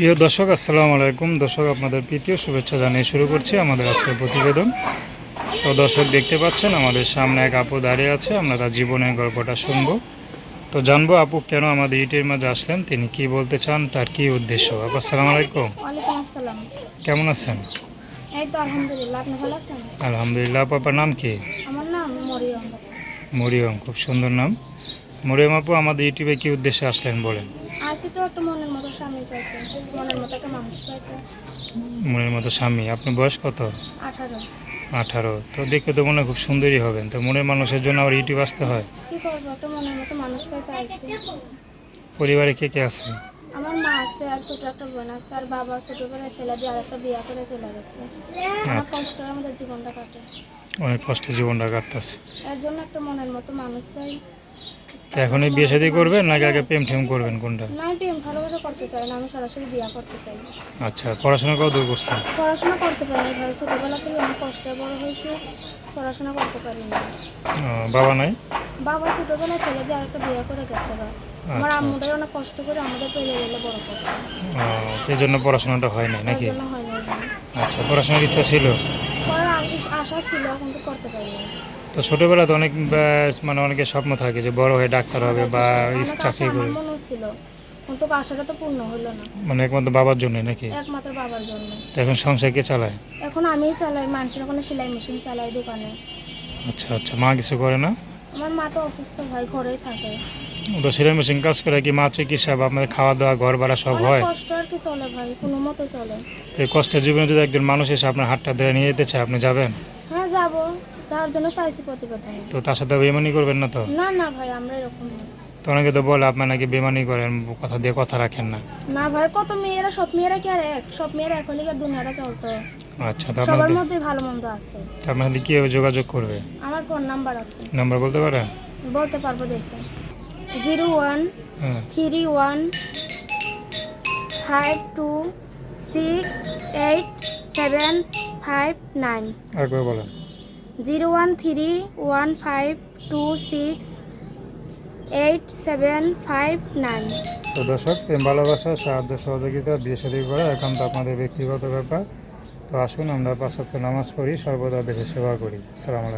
প্রিয় দর্শক আসসালামু আলাইকুম। দর্শক আপনাদের প্রীতীয় শুভেচ্ছা জানিয়ে শুরু করছি আমাদের আজকের প্রতিবেদন। তো দর্শক দেখতে পাচ্ছেন আমাদের সামনে এক আপু দাঁড়িয়ে আছে। আমরা তার জীবনের গল্পটা শুনব। তো জানব আপু কেন আমাদের ইটের মাঝে আসলেন? তিনি কি বলতে চান? তার কি উদ্দেশ্য? আপু আসসালামু আলাইকুম। কেমন আছেন? এই তো আলহামদুলিল্লাহ আপনি ভালো আছেন? আলহামদুলিল্লাহ আপু আপনার নাম কি? আমার নাম মরিয়ম। মরিয়ম খুব সুন্দর নাম। মরিয়ম আপু আমাদের ইউটিউবে কি উদ্দেশ্যে আসলেন বলেন? আসি তো একটা মনের মতো স্বামী পাইতে মনের মতো একটা মানুষ পাইতে। মনের মতো স্বামী আপনি বয়স কত? আঠারো। আঠারো তো দেখে তো মনে খুব সুন্দরই হবেন তো মনের মানুষের জন্য আবার ইউটিউব আসতে হয়? কি করব একটা মনের মতো মানুষ পাইতে আইসি পরিবারে কে কে আছে? আমার মা আছে আর ছোট একটা বোন আছে আর বাবা ছোটবেলায় ফেলে দিয়ে আর একটা বিয়া করে চলে গেছে। আমার আচ্ছা। কষ্ট আমাদের জীবনটা কাটে। অনেক কষ্টে জীবনটা কাটতেছে। এর জন্য একটা মনের মতো মানুষ চাই। তো এখন এই বিয়ে শাদী করবেন নাকি আগে প্রেম ঠেম করবেন কোনটা? না প্রেম ভালোভাবে করতে চাই না আমি সরাসরি বিয়ে করতে চাই। আচ্ছা পড়াশোনা কত দূর করছেন? পড়াশোনা করতে পারি ভাই ছোটবেলা থেকে অনেক কষ্টে বড় হয়েছে পড়াশোনা করতে পারি না বাবা নাই? বাবা ছোটবেলায় ফেলে দিয়ে আরেকটা বিয়ে করে গেছে আমার আচ্ছা, আম্মুটাই অনেক কষ্ট করে আমাদের পেলে গেলে বড় করছে। এই জন্য পড়াশোনাটা হয় তার নাকি। আচ্ছা পড়াশোনার ইচ্ছা ছিল? আশা ছিল কিন্তু করতে পারিনি। তো ছোটবেলাতে অনেক মানে অনেকের স্বপ্ন থাকে যে বড় হয়ে ডাক্তার হবে বা ছিল। আশাটা তো পূর্ণ হলো না। মানে একমাত্র বাবার জন্য নাকি? একমাত্র বাবার জন্য এখন সংসার কে চালায়? এখন আমিই চালাই মানুষের ওখানে সেলাই মেশিন চালাই দোকানে। আচ্ছা আচ্ছা মা কিছু করে না? আমার মা তো অসুস্থ হয় ঘরেই থাকে। তো সেলাই মেশিন কাজ করে কি মা চিকিৎসা বা আপনাদের খাওয়া দাওয়া ঘর ভাড়া সব হয়? কষ্ট আর কি চলে ভাই কোনো মতো চলে। তো কষ্টের জীবনে যদি একজন মানুষ এসে আপনার হাতটা ধরে নিয়ে যেতে চায় আপনি যাবেন? হ্যাঁ যাব। যাওয়ার জন্য তো আইসি প্রতিবেদনে। তো তার সাথে বেমানি করবেন না তো? না না ভাই আমরা এরকম না। তো অনেকে তো বলে আপনার নাকি বেমানি করেন কথা দিয়ে কথা রাখেন না। না ভাই কত মেয়েরা সব মেয়েরা কি আর এক? সব মেয়েরা হলে কি দুনিয়াটা চলতো? আচ্ছা তো সবার মধ্যে ভালো মন্দ আছে। তো আপনাদের কীভাবে যোগাযোগ করবে? আমার ফোন নাম্বার আছে। নাম্বার বলতে পারেন বলতে পারব দেখে। জিরো ওয়ান হ্যাঁ। Three one five two six eight seven five nine. আরেকবার বলেন। Zero one three one five two six eight seven five nine. তো দর্শক ভালোবাসা, সাহায্য সহযোগিতা, বিয়ে সাদী করা এখন তো আপনাদের ব্যক্তিগত ব্যাপার। তো আসুন, আমরা পাঁচ নামাজ পড়ি, সর্বদা দেশে সেবা করি। আসসালামু আলাইকুম।